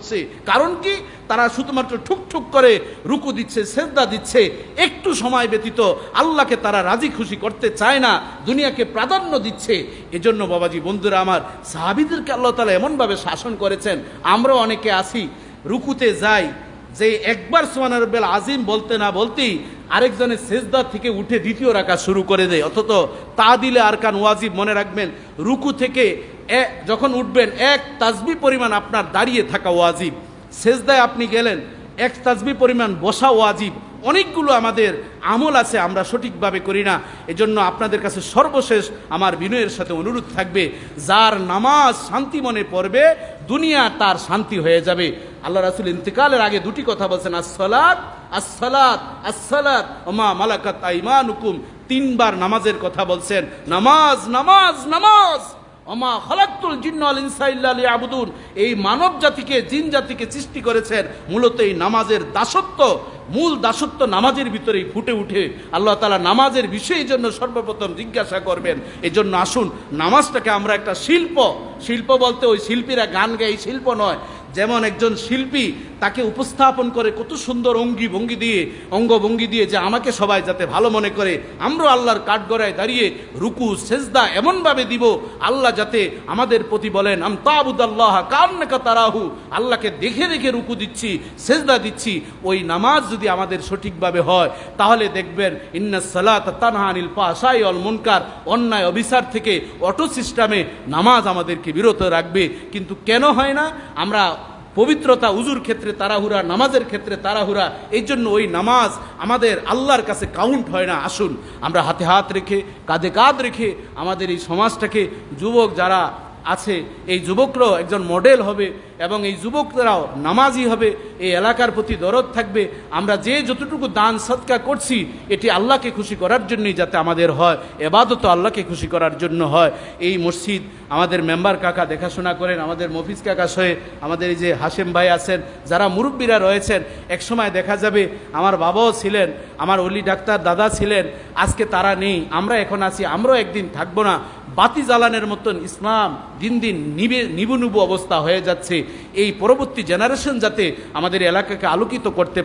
করছে। কারণ কি? তারা শুধুমাত্র ঠুকঠুক ঠুক করে রুকু দিচ্ছে, সেজদা দিচ্ছে, একটু সময় ব্যতীত আল্লাহকে তারা রাজি খুশি করতে চায় না, দুনিয়াকে প্রাধান্য দিচ্ছে। এজন্য বাবাজি, বন্ধুরা আমার, সাহাবিদেরকে আল্লাহ তালা এমনভাবে শাসন করেছেন। আমরাও অনেকে আসি রুকুতে যাই যে একবার সোহান রব্বেল আজিম বলতে না বলতেই আরেকজনের সেজদা থেকে উঠে দ্বিতীয় রাখা শুরু করে দেয়। অথচ তা দিলে আর কান ওয়াজিব মনে রাখবেন, রুকু থেকে যখন উঠবেন, এক তাজবি পরিমাণ আপনার দাঁড়িয়ে থাকা ওয়াজিব। সেজদায় আপনি গেলেন, এক তাজবি পরিমাণ বসা ওয়াজিব। অনেকগুলো আমাদের আমল আছে, আমরা সঠিকভাবে করি না। এজন্য আপনাদের কাছে সর্বশেষ আমার বিনয়ের সাথে অনুরোধ থাকবে, যার নামাজ শান্তি মনে পড়বে, দুনিয়া তার শান্তি হয়ে যাবে। আল্লাহ রাসুল ইন্তেকালের আগে দুটি কথা বলছেন, আসসালাত আসসালাত আসসালাত, ওমা মালাকাত আইমানুকুম। তিনবার নামাজের কথা বলছেন, নামাজ নামাজ নামাজ। অমা খলাক্তুল জিন্নাল ইনসাইল্লা আবুদুন এই মানব জাতিকে, জিন জাতিকে সৃষ্টি করেছেন মূলত এই নামাজের দাসত্ব, মূল দাসত্ব নামাজের ভিতরেই ফুটে উঠে। আল্লাহ তালা নামাজের বিষয়ের জন্য সর্বপ্রথম জিজ্ঞাসা করবেন। এই জন্য আসুন, নামাজটাকে আমরা একটা শিল্প শিল্প বলতে ওই শিল্পীরা গান গায় শিল্প নয়। যেমন একজন শিল্পী তাকে উপস্থাপন করে কত সুন্দর অঙ্গি ভঙ্গি দিয়ে অঙ্গভঙ্গি দিয়ে যে আমাকে সবাই যাতে ভালো মনে করে, আমরাও আল্লাহর কাঠগড়ায় দাঁড়িয়ে রুকু, সেজদা এমনভাবে দিব, আল্লাহ যাতে আমাদের প্রতি বলেন, আম তাবুদ আল্লাহ কান্নাকা তারাহু আল্লাহকে দেখে দেখে রুকু দিচ্ছি, সেজদা দিচ্ছি, ওই নামাজ যদি আমাদের সঠিকভাবে হয়, তাহলে দেখবেন, ইন্না সালাত তানহানিল পাশাই অল মুনকার অন্যায়, অবিচার থেকে অটো সিস্টেমে নামাজ আমাদেরকে বিরত রাখবে। কিন্তু কেন হয় না, আমরা পবিত্রতা উজুর ক্ষেত্রে তাড়াহুড়া, নামাজের ক্ষেত্রে তাড়াহুড়া, এই জন্য ওই নামাজ আমাদের আল্লাহর কাছে কাউন্ট হয় না। আসুন, আমরা হাতে হাত রেখে, কাঁধে কাঁধ রেখে আমাদের এই সমাজটাকে যুবক যারা আছে, এই যুবকরাও একজন মডেল হবে এবং এই যুবকরাও নামাজি হবে, এই এলাকার প্রতি দরদ থাকবে। আমরা যে যতটুকু দান সৎকা করছি, এটি আল্লাহকে খুশি করার জন্যই যাতে আমাদের হয় এবাদত আল্লাহকে খুশি করার জন্য হয়। এই মসজিদ, আমাদের মেম্বার কাকা দেখাশোনা করেন, আমাদের মফিজ কাকা সহে আমাদের এই যে হাসেম ভাই আছেন, যারা মুরব্বীরা রয়েছেন এক সময় দেখা যাবে আমার বাবাও ছিলেন, আমার অলি ডাক্তার দাদা ছিলেন, আজকে তারা নেই, আমরা এখন আছি, আমরাও একদিন থাকব না বাতি জ্বালানের মতন ইসলাম দিন দিন নিবে নিবু নিবু অবস্থা হয়ে যাচ্ছে। এই পরবর্তী জেনারেশন যাতে আমাদের এলাকাকে আলোকিত করতে